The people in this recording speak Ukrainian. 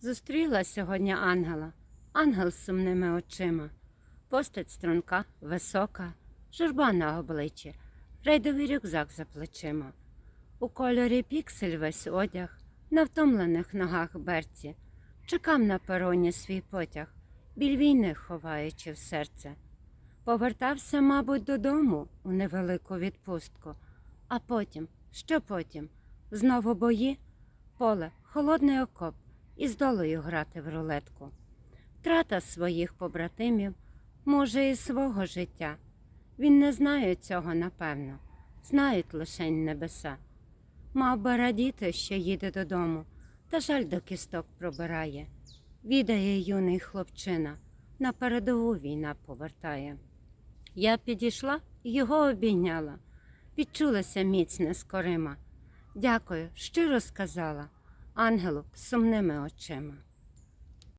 Зустріла сьогодні ангела, ангел з сумними очима. Постать струнка, висока, журба на обличчі, рейдовий рюкзак за плечима. У кольорі піксель весь одяг, на втомлених ногах берці. Чекав на пероні свій потяг, біль війни ховаючи в серце. Повертався, мабуть, додому у невелику відпустку, а потім, що потім? Знову бої, поле, холодний окоп і з долею грати в рулетку. Трата своїх побратимів, може, і свого життя. Він не знає цього напевно, знають лишень небеса. Мав би радіти, що їде додому, та жаль до кісток пробирає. Відає юний хлопчина, на передову війна повертає. Я підійшла і його обійняла, відчулася міцне скорима. Дякую, щиро сказала ангелу з сумними очима.